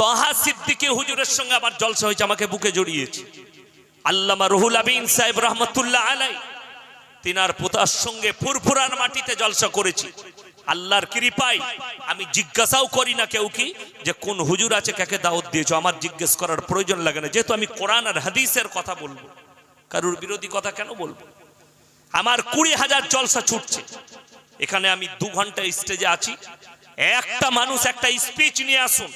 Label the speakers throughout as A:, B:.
A: তহা সিদ্দিকী হুজুরের সঙ্গে আবার জলসা হয়েছে, আমাকে বুকে জড়িয়েছে। আল্লামা রুহুল আবিন সাহেব রহমতুল্লাহ আলাই, তিনার পোতার সঙ্গে ফুরফুরার মাটিতে জলসা করেছি। আল্লাহর কৃপায় আমি জিজ্ঞাসাও করি না কেউ কি, যে কোন হুজুর আছে, কাকে দাওয়াত দিয়েছ? আমার জিজ্ঞেস করার প্রয়োজন লাগে না। যেহেতু আমি কোরআন আর হাদিসের কথা বলব, কারুর বিরোধী কথা কেন বলব? আমার কুড়ি হাজার জলসা ছুটছে। এখানে আমি দু ঘণ্টা স্টেজে আছি। একটা মানুষ একটা স্পিচ নিয়ে আসুন।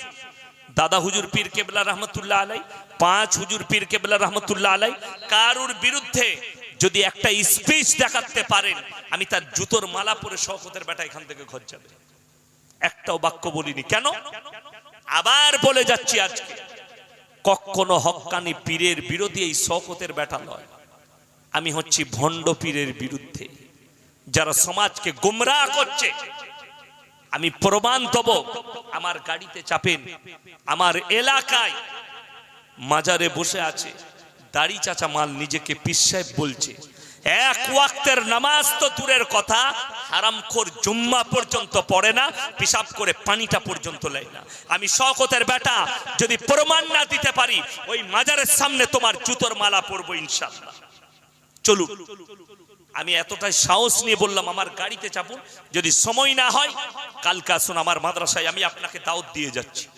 A: দাদা হুজুর পীর কেবলা রহমতুল্লাহ আলাই, পাঁচ হুজুর পীর কেবলা রহমতুল্লাহ আলাই, কারুর বিরুদ্ধে যদি একটা স্পিচ দেখাতে পারেন, আমি তার জুতোর মালা পরে শওকতের বেটা এখান থেকে ঘর যাবে। একটাও বাক্য বলিনি। কেন? আবার বলে যাচ্ছি আজকে, কখনো হক্কানি পীরের বিরোধী এই শওকতের বেটা নয়। আমি হচ্ছি ভণ্ড পীরের বিরুদ্ধে, যারা সমাজকে গুমরাহ করছে আমি প্রমাণ দেব। আমার গাড়িতে চাপেন। আমার এলাকায় মাজারে বসে আছে। দাড়ি চাচা মাল নিজেকে পিসাহেব বলছে। এক ওয়াক্তের নামাজ তো দূরের কথা। হারামখোর জুম্মা পর্যন্ত পড়ে না। পিসাব করে পানিটা পর্যন্ত লেয় না। আমি শকতের বেটা। যদি প্রমাণ না দিতে পারি, ওই মাজারের সামনে তোমার জুতোর মালা পরবো ইনশাল্লাহ চলুন। আমি এতটাই সাহস নিয়ে বললাম, আমার গাড়িতে চাপুন, যদি সময় না হয়, কালকে আসুন আমার মাদ্রাসায়, আমি আপনাকে দাওয়াত দিয়ে যাচ্ছি।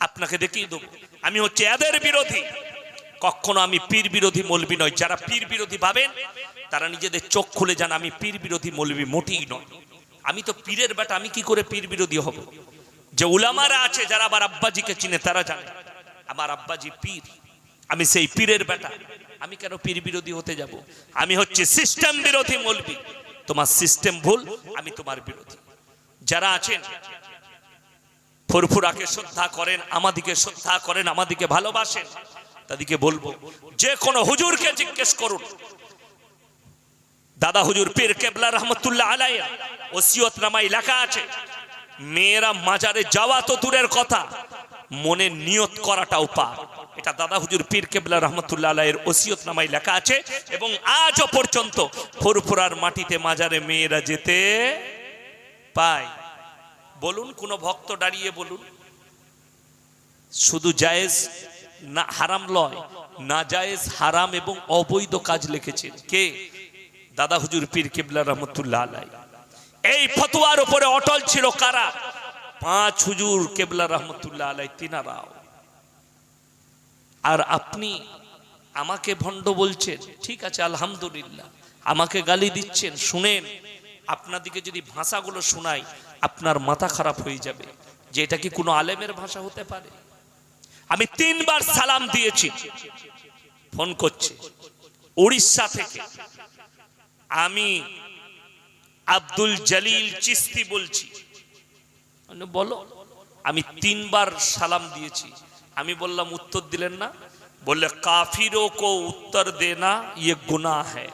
A: আপনাকে দেখিয়ে দেবো। আমি হচ্ছে এদের বিরোধী। কখনো আমি পীর বিরোধী মলবি নয় যারা পীর বিরোধী ভাবেন, তারা নিজেদের চোখ খুলে যান, আমি পীর বিরোধী মলবি মোটেই নয় আমি তো পীরের বেটা, আমি কি করে পীর বিরোধী হব? যে উলামারা আছে, যারা আবার আব্বাজিকে চিনে, তারা জানে, আমার আব্বাজি পীর। আমি সেই পীরের বেটা। আমি কেন পীর বিরোধী হতে যাব? আমি হচ্ছে সিস্টেম বিরোধী মলবি। তোমার সিস্টেম ভুল, আমি তোমার বিরোধী। যারা আছেন, ফুরফুরাকে শ্রদ্ধা করেন, আমাদিকে শ্রদ্ধা করেন, আমাদিকে ভালোবাসেন, তাদেরকে বলব, যে কোনো হুজুরকে জিজ্ঞেস করুন। দাদা হুজুর পীর কেবলা রহমতুল্লাহ আলাই ওসিয়ত নামাই লেখা আছে, মেয়েরা মাজারে যাওয়া তো দূরের কথা মনে নিয়ত করাটাও পা এটা দাদা হুজুর পীর কেবলা রহমতুল্লাহ আলাইয়ের ওসিয়ত নামাই লেখা আছে। এবং আজও পর্যন্ত ফুরফুরার মাটিতে মাজারে মেয়েরা যেতে পায়। বলুন, কোন ভক্ত দাঁড়িয়ে বলুন। শুধু জায়েজ না, হারাম লয়, না জায়েজ, হারাম এবং অবৈধ কাজ লিখেছেন। কে? দাদা হুজুর পীর কেবলা রহমতুল্লাহ আলাই এই ফতোয়ার উপরে অটল ছিল কারা? পাঁচ হুজুর কেবলা রহমতুল্লাহ আলাই তিনারাও। আর আপনি আমাকে ভণ্ড বলছেন, ঠিক আছে, আলহামদুলিল্লাহ, আমাকে গালি দিচ্ছেন, শুনেন, আপনাদিকে যদি ভাষাগুলো শোনাই, আপনার মাথা খারাপ হয়ে যাবে, যে এটা কি কোনো আলেমের ভাষা হতে পারে? আমি তিনবার সালাম দিয়েছি, ফোন করছে, উড়িষ্যা থেকে। আমি আব্দুল জলিল চিস্তি বলছি বলো, আমি তিনবার সালাম দিয়েছি। আমি বললাম, উত্তর দিলেন না। বললে, কাফিরও কো উত্তর দেনা ইয়ে গুনাহ হ্যাঁ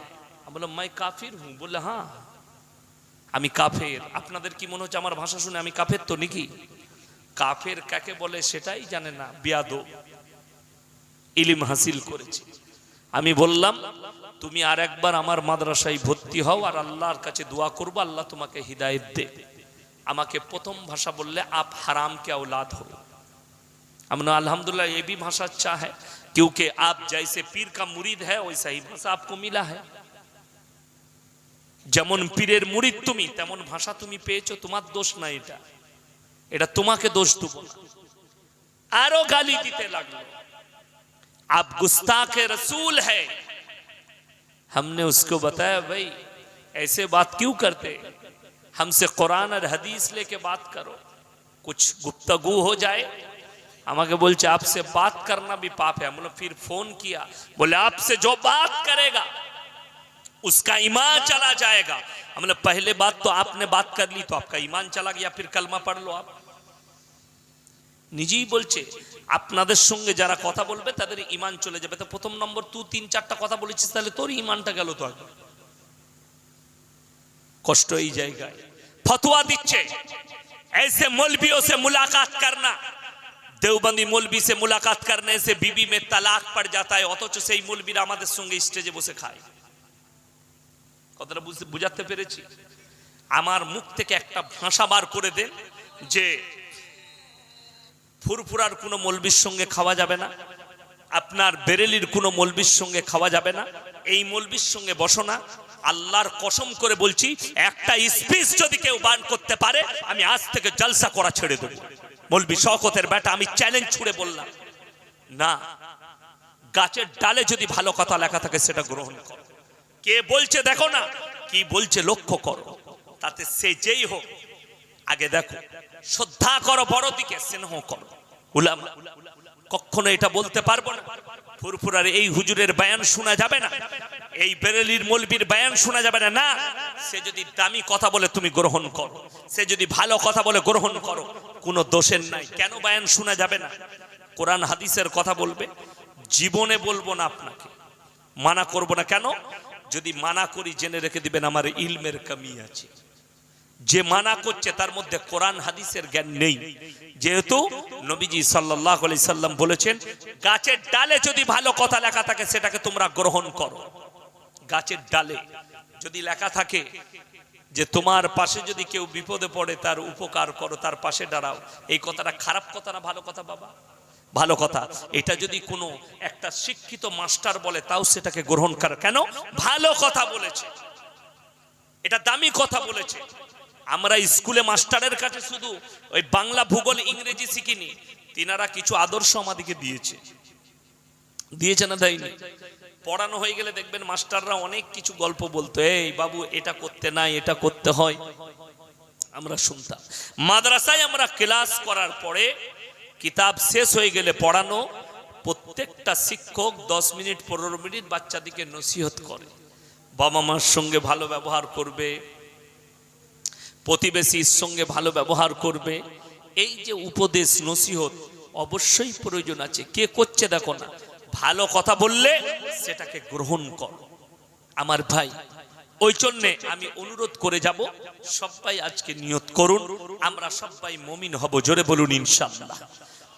A: বললাম, মাই কাফির হুঁ বললে হ্যাঁ আমি কাফের। আপনাদের কি মনে হচ্ছে আমার ভাষা শুনে আমি কাফের তো নাকি? কাফের কাকে বলে সেটাই জানে না, বিয়াদ। ইলিম হাসিল করেছি। আমি বললাম, তুমি আর একবার আমার মাদ্রাসায় ভর্তি হও আর আল্লাহর কাছে দোয়া করব, আল্লাহ তোমাকে হিদায়ত দে। আমাকে প্রথম ভাষা বললে আপ হারাম কে औलाद हो हमने अल्हम्दुलिल्लाह ये भी भाषा अच्छा है क्योंकि आप जैसे पीर का मुरीद है वैसा ही भाषा आपको मिला है যেমন পীরের মুরিদ তুমি তেমন ভাষা তুমি পেয়েছো তোমার দোষ না এটা এটা তোমাকে দোষ দেব না আরো গালি দিতে লাগলো आप गुस्ताख रसूल है हमने उसको बताया भाई ऐसे बात क्यों करते हमसे कुरान और हदीस लेके बात करो कुछ गुप्तगु हो जाए আমাকে বলছে आपसे बात करना भी पाप है हमने फिर फोन किया बोले आपसे जो बात करेगा उसका ईमान चला जाएगा हमने पहले बात तो आपने बात कर ली तो आपका ईमान चला गया फिर कलमा पढ़ लो आप নিজেই বলছে আপনাদের সঙ্গে যারা কথা বলবে তাদের ইমান চলে যাবে তো প্রথম নম্বর তুই তিন চারটা কথা বলেছিস তাহলে তোর ইমানটা গেল তো আগে কষ্ট এই জায়গায় ফতোয়া দিচ্ছে ऐसे मौलवियों से मुलाकात करना দেওবন্দি মৌলবি সে মুলাকাত করনে সে বিবি মে তালাক পড় जाता है অথচ সেই মৌলবিরা আমাদের সঙ্গে স্টেজে বসে খায় কথাটা বুঝতে বুঝাতে পেরেছি আমার মুখ থেকে একটা ভাষা বার করে দেন যে ফুরফুরার কোনো মলবির সঙ্গে খাওয়া যাবে না আপনার বেরেলির কোনো মলবির সঙ্গে খাওয়া যাবে না এই মলবির সঙ্গে বসো না আল্লাহর কসম করে বলছি, একটা স্পিচ যদি কেউ বান করতে পারে, আমি আজ থেকে জলসা করা ছেড়ে দেবো। মলবি শওকতের বেটা, আমি চ্যালেঞ্জ ছুড়ে বললাম। না, গাছের ডালে যদি ভালো কথা লেখা থাকে, সেটা গ্রহণ করো। কে বলছে দেখো না, কি বলছে লক্ষ্য করো। তাতে সে যেই হোক, আগে দেখো, শ্রদ্ধা করো বড় দিকে স্নেহ করো। উলামা কখনো এটা বলতে পারব না। ফুরফুরার এই হুজুরের বায়ান শোনা যাবে না। এই বেরেলির মলবির বায়ান শোনা যাবে না। না, সে যদি দামি কথা বলে তুমি গ্রহণ করো। সে যদি ভালো কথা বলে গ্রহণ করো। কোনো দোষের নাই। কেন বায়ান শোনা যাবে না? কোরআন হাদিসের কথা বলবে। জীবনে বলব না আপনাকে। মানা করব না। কেন? যদি মানা করি, জেনে রেখে দিবেন আমার ইলমের কামি আছে। যে মানা করছে, তার মধ্যে কোরআন, হাদিসের জ্ঞান নেই। যেহেতু নবীজি সাল্লাহ সাল্লাম বলেছেন, গাছের ডালে যদি ভালো কথা লেখা থাকে, সেটাকে তোমরা গ্রহণ করো। গাছের ডালে যদি লেখা থাকে যে তোমার পাশে যদি কেউ বিপদে পড়ে, তার উপকার করো, তার পাশে দাঁড়াও। এই কথাটা খারাপ কথা না ভালো কথা, বাবা? ভালো কথা। এটা যদি কোনো একটা শিক্ষিত মাস্টার বলে, তাও সেটাকে গ্রহণ কর। কেন? ভালো কথা বলেছে। এটা দামি কথা বলেছে। আমরা স্কুলে মাস্টারের কাছে শুধু ওই বাংলা ভূগোল, ইংরেজি শিখিনি। তিনারা কিছু আদর্শ আমাদেরকে দিয়েছে। দিয়েছে না দেয়নি? পড়ানো হয়ে গেলে দেখবেন মাস্টাররা অনেক কিছু গল্প বলতো, এই বাবু, এটা করতে নাই, এটা করতে হয়। আমরা শুনতাম। মাদ্রাসায় আমরা ক্লাস করার পরে কিতাব শেষ হয়ে গেলে পড়ানো, প্রত্যেকটা শিক্ষক দশ মিনিট, পনেরো মিনিট বাচ্চাদিকে নসিহত করে। বাবা মার সঙ্গে ভালো ব্যবহার করবে প্রতিবেশীর সঙ্গে ভালো ব্যবহার করবে। এই যে উপদেশ, নসিহত, অবশ্যই প্রয়োজন আছে। কে করছে দেখো না, ভালো কথা বললে সেটাকে গ্রহণ কর। আমার ভাই, ওই জন্যে আমি অনুরোধ করে যাব, সবাই আজকে নিয়ত করুন, আমরা সবাই মমিন হব, জোরে বলুন ইনশাল্লাহ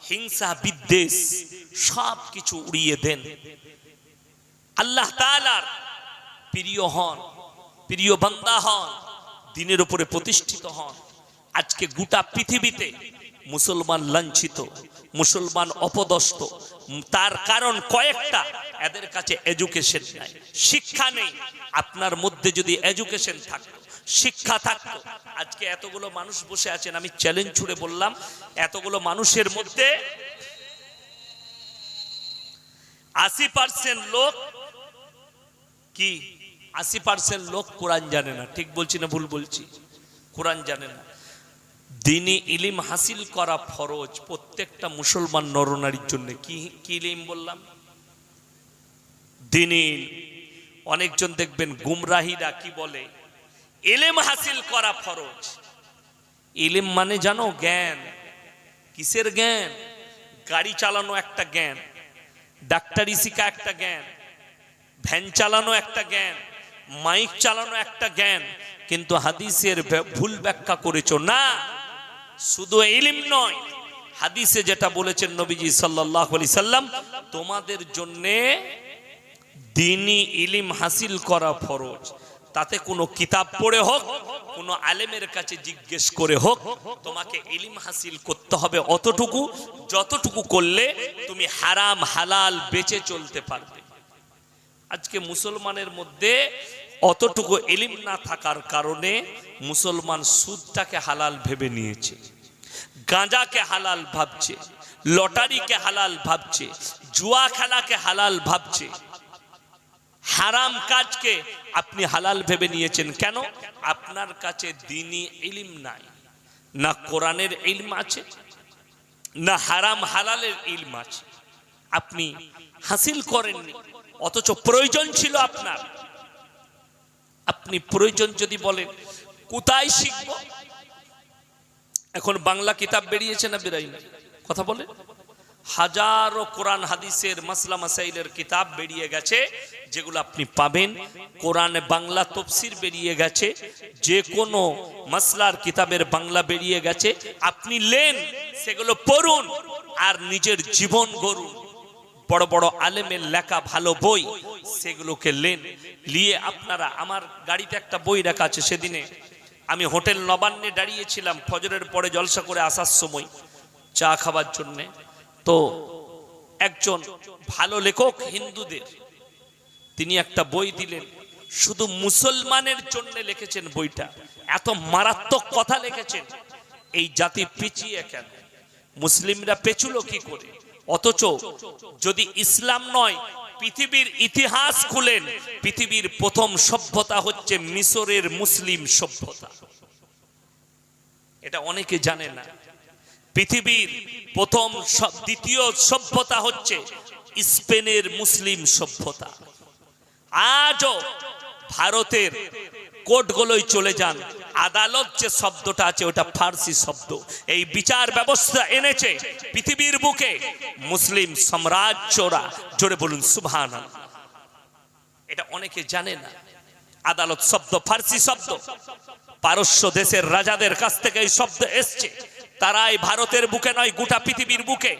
A: হিংসা, বিদ্বেষ সব কিছু উড়িয়ে দেন। আল্লাহ প্রিয় হন, প্রিয় বান্দা হন দিনের উপরে প্রতিষ্ঠিত হন। আজকে গোটা পৃথিবীতে মুসলমান লাঞ্ছিত, মুসলমান অপদস্থ। তার কারণ কয়েকটা, এদের কাছে এডুকেশন নাই। শিক্ষা নেই। আপনার মধ্যে যদি এডুকেশন থাকতো, শিক্ষা থাকতো। আজকে এতগুলো মানুষ বসে আছেন, আমি চ্যালেঞ্জ ছুড়ে বললাম, এতগুলো মানুষের মধ্যে আশি পার্সেন্ট লোক কি আশি পার্সেন্ট লোক কোরআন জানে না। ঠিক বলছি না ভুল বলছি? কোরআন জানে না। দিনী ইলিম হাসিল করা ফরজ প্রত্যেকটা মুসলমান নরনারীর জন্য। কি কি ইলিম বললাম? দিনী, অনেকজন দেখবেন গুমরাহিরা কি বলে? ইলিম হাসিল করা ফরজ। ইলিম মানে জানো, জ্ঞান। কিসের জ্ঞান? গাড়ি চালানো একটা জ্ঞান। ডাক্তারি শিখা একটা জ্ঞান। ভ্যান চালানো একটা জ্ঞান। মাইক চালানো একটা জ্ঞান, কিন্তু হাদিসের ভুল ব্যাখ্যা করেছ। না, শুধু ইলিম নয়, হাদিসে যেটা বলেছেন নবীজি সাল্লাহ আলি সাল্লাম, তোমাদের জন্যে দিনই ইলিম হাসিল করা ফরজ। তাতে কোনো কিতাব পড়ে হোক, কোনো আলেমের কাছে জিজ্ঞেস করে হোক, তোমাকে ইলিম হাসিল করতে হবে অতটুকু, যতটুকু করলে তুমি হারাম, হালাল বেঁচে চলতে পারবে। আজকে মুসলমানের মধ্যে অতটুকু এলিম না থাকার কারণে মুসলমান সুদটাকে হালাল ভেবে নিয়েছে, গাঁজাকে হালাল ভাবছে, লটারিকে হালাল ভাবছে, জুয়া খেলাকে হালাল ভাবছে। হারাম কাজকে আপনি হালাল ভেবে নিয়েছেন কেন? আপনার কাছে দিনই ইলিম নাই, না কোরআনের ইলম আছে, না হারাম হালালের ইলম আছে। আপনি হাসিল করেননি, অথচ প্রয়োজন ছিল আপনার। আপনি প্রয়োজন যদি বলেন, কোথায় শিখব? এখন বাংলা কিতাব বেরিয়েছে না বেরাই না কথা বলে হাজারো কোরআন হাদিসের মাসলা মাসাইলের কিতাব বেরিয়ে গেছে, যেগুলো আপনি পাবেন। কোরআনে বাংলা তফসির বেরিয়ে গেছে যে কোনো মাসলার কিতাবের বাংলা বেরিয়ে গেছে। আপনি লেন, সেগুলো পড়ুন, আর নিজের জীবন গড়ুন। বড় বড় আলেমের লেখা ভালো বই, সেগুলোকে লেন। নিয়ে আপনারা, আমার গাড়িতে একটা বই রাখা আছে সেদিনে। আমি হোটেল নবান্নে দাঁড়িয়েছিলাম, ফজরের পরে জলসা করে আসার সময়, চা খাবার জন্যে। তো একজন ভালো লেখক হিন্দুদের, তিনি একটা বই দিলেন, শুধু মুসলমানের জন্য লিখেছেন বইটা, এত মারাত্মক কথা লিখেছেন, এই জাতি পিছিয়ে কেন? মুসলিমরা পেছুলো কি করে? অথচ যদি ইসলাম নয়, পৃথিবীর ইতিহাস খুলেন, পৃথিবীর প্রথম সভ্যতা হচ্ছে মিশরের মুসলিম সভ্যতা। এটা অনেকে জানে না। পৃথিবীর প্রথম দ্বিতীয় সভ্যতা হচ্ছে স্পেনের মুসলিম সভ্যতা। আজও ভারতের কোর্টগুলোই চলে যান। আদালত যে শব্দটা আছে, ওটা ফার্সি শব্দ। এই বিচার ব্যবস্থা এনেছে পৃথিবীর বুকে মুসলিম সাম্রাজ্যরা। জোরে বলুন সুবহান এটা অনেকে জানে না। আদালত শব্দ, ফার্সি শব্দ। পারস্য দেশের রাজাদের কাছ থেকে এই শব্দ এসছে। তারাই ভারতের বুকে নয়, গোটা পৃথিবীর বুকে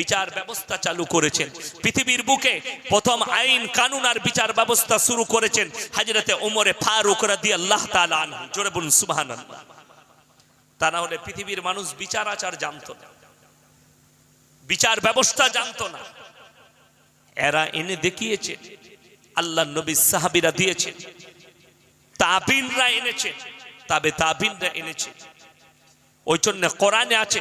A: বিচার ব্যবস্থা চালু করেছেন। পৃথিবীর বুকে প্রথম আইন কানুন আর বিচার ব্যবস্থা শুরু করেছেন হাজরতে ওমরে ফারুক রাদি আল্লাহ তালান জোরে বলুন সুবহান তা না হলে পৃথিবীর মানুষ বিচার আচার জানতো না। বিচার ব্যবস্থা জানতো না। এরা এনে দেখিয়েছে, আল্লাহ নবী সাহাবিরা দিয়েছেন তাবিনরা এনেছে, তবে তাবিনরা এনেছে। ওই জন্য কোরআনে আছে,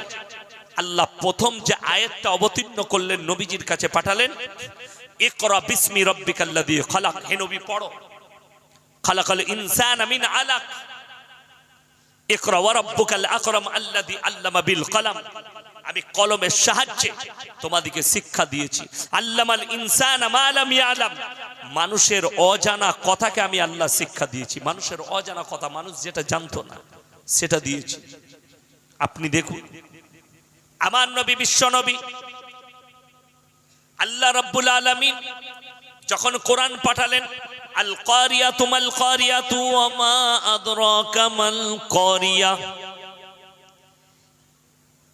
A: আল্লাহ প্রথম যে আয়াতটা অবতীর্ণ করলেন নবীজির কাছে পাঠালেন, ইকরা বিসমি রব্বিকাল্লাযী খালাক। হে নবী, পড়ো। খালাকাল ইনসানা মিন আলাক। ইকরা ওয়া রাব্বুকাল আকরাম আল্লাযী আল্লামা বিল কলম। আমি কলমের সাহায্যে তোমাদেরকে শিক্ষা দিয়েছি। আল্লামাল ইনসান মা লাম ইয়ালাম। মানুষের অজানা কথাকে আমি আল্লাহ শিক্ষা দিয়েছি। মানুষের অজানা কথা মানুষ যেটা জানতো না, সেটা দিয়েছি। আপনি দেখুন। আমার নবী বিশ্ব নবী। আল্লাহ রাব্বুল আলামিন যখন কোরআন পাঠালেন আল কারিয়াতু তুমাল কারিয়াতু ওয়া মা আদরাকা মাল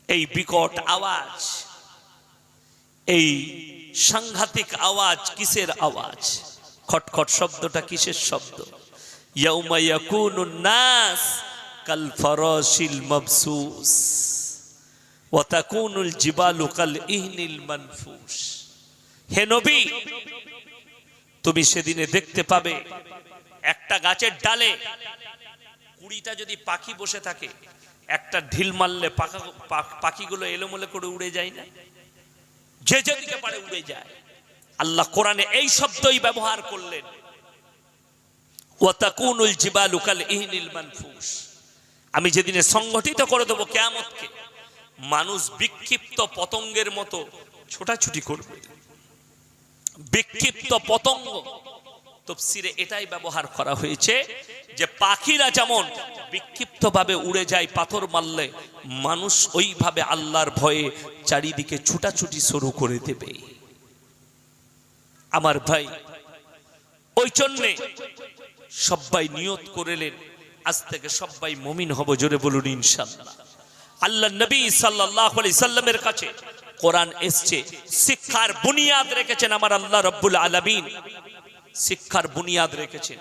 A: এই বিকট আওয়াজ, এই সাংঘাতিক আওয়াজ কিসের আওয়াজ? খটখট শব্দটা কিসের শব্দ? ইয়াউমা ইয়াকুনুন নাস কাল ফরাশিল মাবসুস, ওয়া তাকুনুল জিবালু কাল ইহনিল মানফুস। হে নবী, তুমি সেদিনে দেখতে পাবে একটা গাছের ডালে কুড়িটা যদি পাখি বসে থাকে, একটা ঢিল মারলে পাখা পাখিগুলো এলোমেলো করে উড়ে যায় না? যে যেদিকে পারে উড়ে যায়। আল্লাহ কোরআনে এই শব্দই ব্যবহার করলেন। ওয়াতাকুনুল জিবালু কাল ইহনিল মানফুস। আমি যেদিনে সংগঠিত করে দেবো কেয়ামতকে, মানুষ বিক্ষিপ্ত পতঙ্গের মতো ছোটাছুটি করবে। বিক্ষিপ্ত পতঙ্গ। তফসিরে এটাই ব্যবহার করা হয়েছে যে পাখিরা যেমন বিক্ষিপ্তভাবে উড়ে যায় পাথর মারলে, মানুষ ওইভাবে আল্লাহর ভয়ে চারিদিকে ছুটাছুটি শুরু করে দেবে। আমার ভাই, ওই জন্যে সবাই নিয়ত করেলেন আজ থেকে সবাই মমিন হব, জোরে বলুন ইনশাল্লাহ আল্লাহ নবী আলাইহি সাল্লামের কাছে কোরআন এসছে, শিক্ষার বুনিয়াদ রেখেছেন আমার আল্লাহ রব্বুল আলামিন। শিক্ষার বুনিয়াদ রেখেছেন।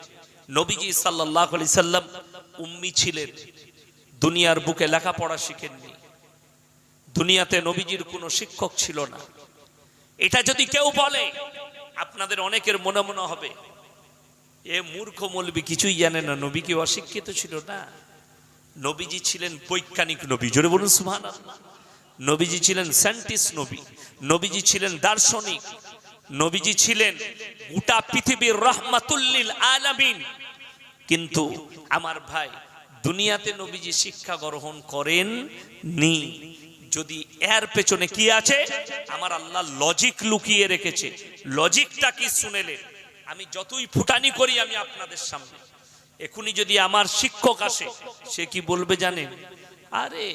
A: নবীজি সাল্লাল্লাহু আলি সাল্লাম উম্মি ছিলেন। দুনিয়ার বুকে লেখাপড়া শিখেননি। দুনিয়াতে নবীজির কোনো শিক্ষক ছিল না। এটা যদি কেউ বলে, আপনাদের অনেকের মনে মনে হবে এ মূর্খ মৌলবি কিছুই জানে না নবী কি অশিক্ষিত ছিল না। নবীজি ছিলেন বৈজ্ঞানিক নবী, জোরে বলুন সুবহান নবীজি ছিলেন সায়েন্টিস্ট নবী, নবীজি ছিলেন দার্শনিক, নবীজি ছিলেন গোটা পৃথিবীর রহমাতুল্লিল আলামিন। কিন্তু আমার ভাই, দুনিয়াতে নবীজি শিক্ষা গ্রহণ করেন নি যদি এর পেছনে কি আছে? আমার আল্লাহ লজিক লুকিয়ে রেখেছে। লজিকটা কি শুনেলেন? আমি যতই ফুটানি করি, আমি আপনাদের সামনে। এখনই যদি আমার শিক্ষক আসে, সে কি বলবে জানেন? আরে,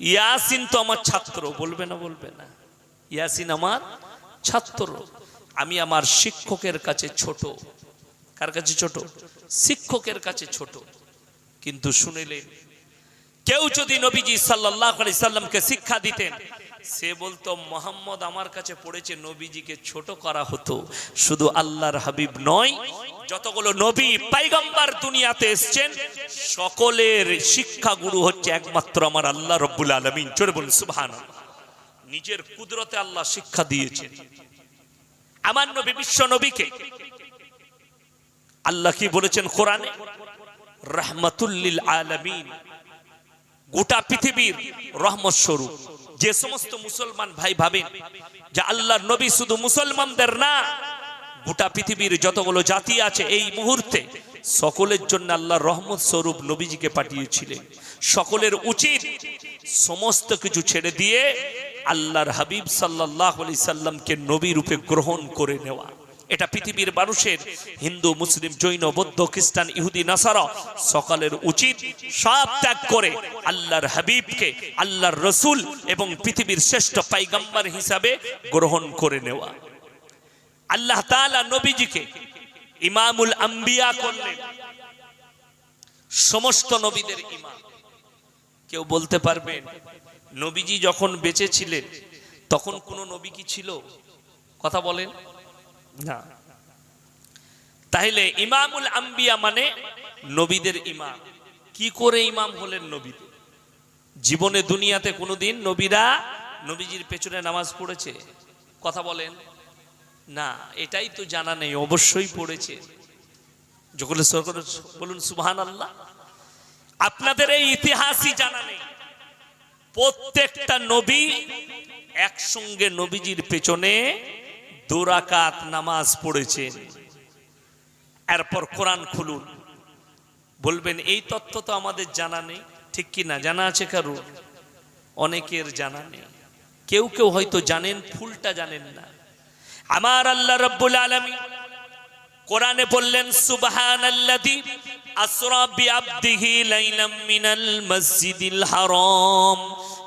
A: ইয়াসিন তো আমার ছাত্র, বলবে না বলবে না। ইয়াসিন আমার ছাত্র। আমি আমার শিক্ষকের কাছে ছোট। কার কাছে ছোট? শিক্ষকের কাছে ছোট। কিন্তু শুনিলেন, কেউ যদি নবীজি সাল্লাহ সাল্লামকে শিক্ষা দিতেন সে বলতো, মোহাম্মদ আমার কাছে পড়েছে নবীজিকে ছোট করা হতো। শুধু আল্লাহর হাবিব নয়, যতগুলো নবী পাইগম্বার দুনিয়াতে এসছেন, সকলের শিক্ষা গুরু হচ্ছে একমাত্র আমার আল্লাহ রব্বুল আলমিন। চলে বলুন সুবহান নিজের কুদরতে আল্লাহ শিক্ষা দিয়েছেন। আমার নবী, বিশ্ব নবীকে। আল্লাহ কি বলেছেন কোরআনে? রহমাতুল্লিল আলামিন। গোটা পৃথিবীর রহমত স্বরূপ। যে সমস্ত মুসলমান ভাই ভাবেন যে আল্লাহর নবী শুধু মুসলমানদের না, গোটা পৃথিবীর যতগুলো জাতি আছে এই মুহূর্তে সকলের জন্য আল্লাহর রহমত স্বরূপ নবীজিকে পাঠিয়েছিলেন। সকলের উচিত সমস্ত কিছু ছেড়ে দিয়ে আল্লাহর হাবিব সাল্লাহ আলি সাল্লামকে নবী রূপে গ্রহণ করে নেওয়া। এটা পৃথিবীর মানুষের, হিন্দু, মুসলিম, জৈন, বৌদ্ধ, খ্রিস্টান, ইহুদি, নাসারা, সকালের উচিত সব ত্যাগ করে আল্লাহর হাবিবকে, আল্লাহর রসুল এবং পৃথিবীর শ্রেষ্ঠ পাইগাম্বার হিসাবে গ্রহণ করে নেওয়া। আল্লাহ তাআলা নবীজিকে ইমামুল আম্বিয়া করলেন। সমস্ত নবীদের ইমাম। কেউ বলতে পারবেন নবীজি যখন বেঁচে ছিলেন, তখন কোন নবী কি ছিল? কথা বলেন। না। তাহলে ইমামুল আম্বিয়া মানে নবীদের ইমাম। কি করে ইমাম হলেন নবীদের জীবনে দুনিয়াতে কোনোদিন নবীরা নবীজির পেছনে নামাজ পড়েছে? কথা বলেন। না, এটাই তো জানা নেই, অবশ্যই পড়েছে। যখন বলুন সুবহান আল্লাহ আপনাদের এই ইতিহাসই জানা নেই। প্রত্যেকটা নবী একসঙ্গে নবীজির পেছনে দুরাকাত নামাজ পড়েছেন। এরপর কোরআন খুলুন। বলবেন, এই তথ্য তো আমাদের জানা নেই। ঠিক কি না? জানা আছে কারুর? অনেকের জানা নেই। কেউ কেউ হয়তো জানেন, ফুলটা জানেন না। আমার আল্লাহ রব্বুল আলামিন কোরআনে বললেন, সুবহানাল্লাযী আসরা বিআবদিহি লাইলাম মিনাল মসজিদিল হারাম।